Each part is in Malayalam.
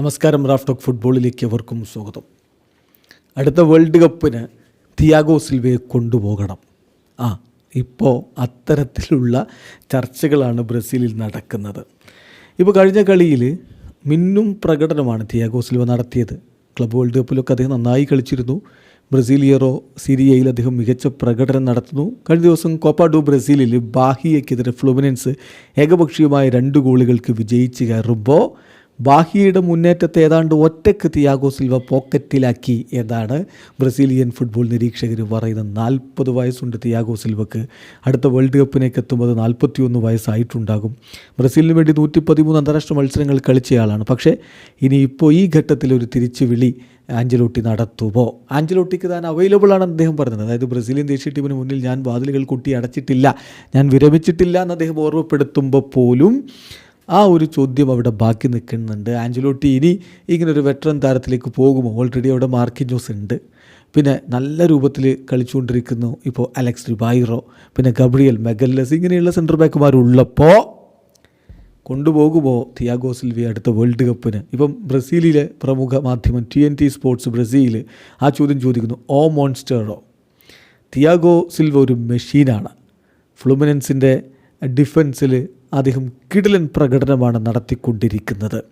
നമസ്കാരം റാഫ് ടോക്ക് ഫുട്ബോളിലേക്ക് അവർക്കും സ്വാഗതം. അടുത്ത വേൾഡ് കപ്പിന് തിയാഗോ സിൽവയെ കൊണ്ടുപോകണം. ആ ഇപ്പോൾ അത്തരത്തിലുള്ള ചർച്ചകളാണ് ബ്രസീലിൽ നടക്കുന്നത്. ഇപ്പോൾ കഴിഞ്ഞ കളിയിൽ മിന്നും പ്രകടനമാണ് തിയാഗോ സിൽവ നടത്തിയത്. ക്ലബ് വേൾഡ് കപ്പിലൊക്കെ അദ്ദേഹം നന്നായി കളിച്ചിരുന്നു. ബ്രസീലിയറോ സിരിയയിൽ അദ്ദേഹം മികച്ച പ്രകടനം നടത്തുന്നു. കഴിഞ്ഞ ദിവസം കോപ്പ ഡു ബ്രസീലിൽ ബാഹിയക്കെതിരെ ഫ്ലുമിനൻസ് ഏകപക്ഷീയമായ രണ്ട് ഗോളുകൾക്ക് വിജയിച്ച് കയറുമ്പോൾ ബാഹിയുടെ മുന്നേറ്റത്തെ ഏതാണ്ട് ഒറ്റയ്ക്ക് തിയാഗോ സിൽവ പോക്കറ്റിലാക്കി എന്നാണ് ബ്രസീലിയൻ ഫുട്ബോൾ നിരീക്ഷകർ പറയുന്നത്. നാൽപ്പത് വയസ്സുണ്ട് തിയാഗോ സിൽവക്ക്. അടുത്ത വേൾഡ് കപ്പിലേക്ക് എത്തുമ്പോൾ നാൽപ്പത്തിയൊന്ന് വയസ്സായിട്ടുണ്ടാകും. ബ്രസീലിന് വേണ്ടി നൂറ്റി പതിമൂന്ന് അന്താരാഷ്ട്ര മത്സരങ്ങൾ കളിച്ചയാളാണ്. പക്ഷേ ഇനി ഇപ്പോൾ ഈ ഘട്ടത്തിൽ ഒരു തിരിച്ചുവിളി ആഞ്ചലോട്ടി നടത്തുമോ? ആഞ്ചലോട്ടിക്ക് താൻ അവൈലബിൾ ആണെന്ന് അദ്ദേഹം പറഞ്ഞത്. അതായത് ബ്രസീലിയൻ ദേശീയ ടീമിന് മുന്നിൽ ഞാൻ വാതിലുകൾ കുട്ടി അടച്ചിട്ടില്ല ഞാൻ വിരമിച്ചിട്ടില്ല എന്ന് അദ്ദേഹം ഓർമ്മപ്പെടുത്തുമ്പോൾ പോലും ആ ഒരു ചോദ്യം അവിടെ ബാക്കി നിൽക്കുന്നുണ്ട്. ആഞ്ചലോട്ടി ഇനി ഇങ്ങനെ ഒരു വെറ്ററൻ താരത്തിലേക്ക് പോകുമോ ഓൾറെഡി അവിടെ മാർക്കിൻജോസ് ഉണ്ട്. പിന്നെ നല്ല രൂപത്തിൽ കളിച്ചുകൊണ്ടിരിക്കുന്നു ഇപ്പോൾ അലക്സ് റിബായിറോ പിന്നെ ഗബ്രിയൽ മെഗല്ലസ് ഇങ്ങനെയുള്ള സെന്റർ ബാക്കുമാരുള്ളപ്പോൾ കൊണ്ടുപോകുമോ തിയാഗോ സിൽവി അടുത്ത വേൾഡ് കപ്പിന് ഇപ്പം ബ്രസീലിലെ പ്രമുഖ മാധ്യമം T N T sports Brazil ആ ചോദ്യം ചോദിക്കുന്നു ഓ മോൺസ്റ്ററോ തിയാഗോ സിൽവ ഒരു മെഷീനാണ് ഫ്ലുമിനൻസിന്റെ ഡിഫൻസിൽ അദ്ദേഹം കിടിലൻ പ്രകടനമാണ് നടത്തിക്കൊണ്ടിരിക്കുന്നത്.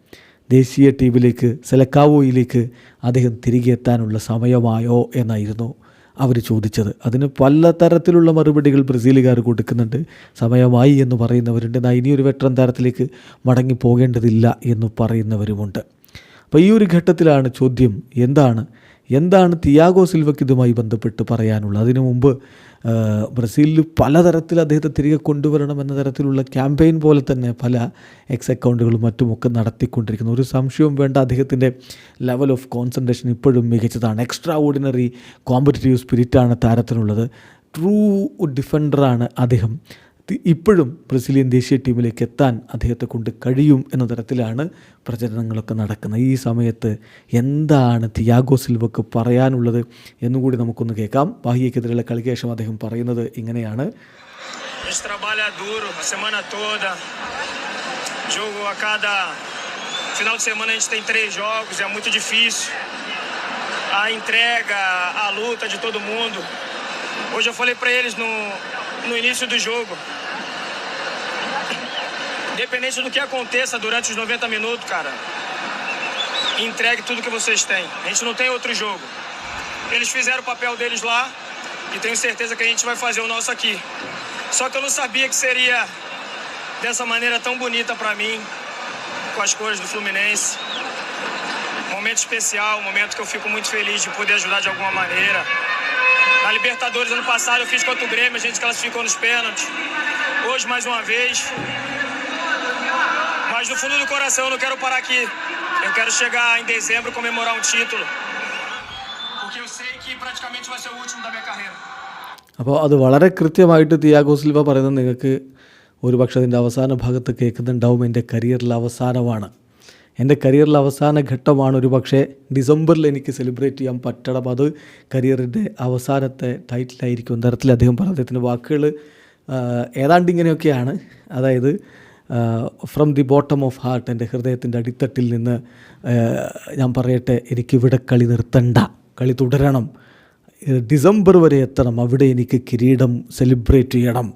ദേശീയ ടീമിലേക്ക് സെലക്കാവോയിലേക്ക് അദ്ദേഹം തിരികെ എത്താനുള്ള സമയമായോ എന്നായിരുന്നു അവർ ചോദിച്ചത്. അതിന് പല തരത്തിലുള്ള മറുപടികൾ ബ്രസീലുകാർ കൊടുക്കുന്നുണ്ട്. സമയമായി എന്ന് പറയുന്നവരുണ്ട്. എന്നാൽ ഇനിയൊരു വെട്ടം താരത്തിലേക്ക് മടങ്ങി പോകേണ്ടതില്ല എന്ന് പറയുന്നവരുമുണ്ട്. അപ്പോൾ ഈ ഒരു ഘട്ടത്തിലാണ് ചോദ്യം എന്താണ് എന്താണ് തിയാഗോ സിൽവയ്ക്ക് ഇതുമായി ബന്ധപ്പെട്ട് പറയാനുള്ളത്? അതിനു മുമ്പ് ബ്രസീലിൽ പലതരത്തിൽ അദ്ദേഹത്തെ തിരികെ കൊണ്ടുവരണം എന്ന തരത്തിലുള്ള ക്യാമ്പയിൻ പോലെ തന്നെ പല എക്സ് അക്കൗണ്ടുകളും മറ്റുമൊക്കെ നടത്തിക്കൊണ്ടിരിക്കുന്നു. ഒരു സംശയവും വേണ്ട അദ്ദേഹത്തിന്റെ ലെവൽ ഓഫ് കോൺസെൻട്രേഷൻ ഇപ്പോഴും മികച്ചതാണ്. എക്സ്ട്രാ ഓർഡിനറി കോമ്പറ്റീവ് സ്പിരിറ്റാണ് താരത്തിനുള്ളത്. ട്രൂ ഡിഫൻഡറാണ് അദ്ദേഹം. ഇപ്പോഴും ബ്രസീലിയൻ ദേശീയ ടീമിലേക്ക് എത്താൻ അദ്ദേഹത്തെ കൊണ്ട് കഴിയും എന്ന തരത്തിലാണ് പ്രചരണങ്ങളൊക്കെ നടക്കുന്നത് ഈ സമയത്ത് എന്താണ് തിയാഗോ സിൽവക്ക് പറയാനുള്ളത് എന്നുകൂടി നമുക്കൊന്ന് കേൾക്കാം ബാഹ്യക്കെതിരെയുള്ള കളിക്ക് ശേഷം അദ്ദേഹം പറയുന്നത് ഇങ്ങനെയാണ്. A entrega, a luta de todo mundo. Hoje eu falei para eles no, no início do jogo. Independente do que aconteça durante os 90 minutos, cara, entregue tudo que vocês têm. A gente não tem outro jogo. Eles fizeram o papel deles lá e tenho certeza que a gente vai fazer o nosso aqui. Só que eu não sabia que seria dessa maneira tão bonita pra mim, com as cores do Fluminense. Momento especial, momento que eu fico muito feliz de poder ajudar de alguma maneira. Na Libertadores ano passado eu fiz contra o Grêmio, a gente classificou nos pênaltis. Hoje mais uma vez. Mas no fundo do coração eu não quero parar aqui. Eu quero chegar em dezembro e comemorar um título. Porque eu sei que praticamente vai ser o último da minha carreira. അപ്പോൾ അത് വളരെ കൃത്യമായിട്ട് തിയാഗോ സിൽവ പറയുന്നത് നിങ്ങൾക്ക് ഒരുപക്ഷെ അതിൻ്റെ അവസാന ഭാഗത്ത് കേൾക്കുന്നുണ്ടാവും എൻ്റെ കരിയറിൽ അവസാനമാണ് എന്റെ കരിയറിൽ അവസാന ഘട്ടമാണ് ഒരു പക്ഷേ ഡിസംബറിൽ എനിക്ക് സെലിബ്രേറ്റ് ചെയ്യാൻ പറ്റണം. അത് കരിയറിന്റെ അവസാനത്തെ ടൈറ്റിലായിരിക്കും തരത്തിൽ അദ്ദേഹം പറഞ്ഞു അദ്ദേഹത്തിന്റെ വാക്കുകൾ ഏതാണ്ട് ഇങ്ങനെയൊക്കെയാണ്. അതായത് from the bottom of heart എന്റെ ഹൃദയത്തിന്റെ അടിത്തട്ടിൽ നിന്ന് ഞാൻ പറയട്ടെ എനിക്കിവിടെ കളി നിർത്തണ്ട കളി തുടരണം. ഡിസംബർ വരെ എത്തണം. അവിടെ എനിക്ക് കിരീടം സെലിബ്രേറ്റ് ചെയ്യണം.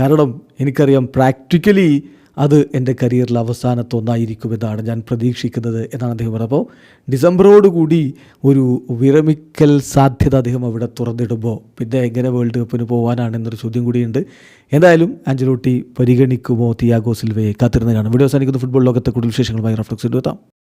കാരണം എനിക്കറിയാം പ്രാക്ടിക്കലി അത് എന്റെ കരിയറിൽ അവസാനത്തൊന്നായിരിക്കുമെന്നാണ് ഞാൻ പ്രതീക്ഷിക്കുന്നത് എന്നാണ് അദ്ദേഹം പറഞ്ഞത്. അപ്പോൾ ഡിസംബറോടുകൂടി ഒരു വിരമിക്കൽ സാധ്യത അദ്ദേഹം അവിടെ തുറന്നിടുമ്പോൾ പിന്നെ എങ്ങനെ വേൾഡ് കപ്പിന് പോകാനാണെന്നൊരു ചോദ്യം കൂടിയുണ്ട്. എന്തായാലും ആഞ്ചലോട്ടി പരിഗണിക്കുമോ തിയാഗോ സിൽവയെ കാത്തിരുന്ന് വീഡിയോ അവസാനിക്കുന്ന. ഫുട്ബോൾ ലോകത്തെ കൂടുതൽ വിശേഷങ്ങളുമായി റഫ്ലക്സ് എത്താം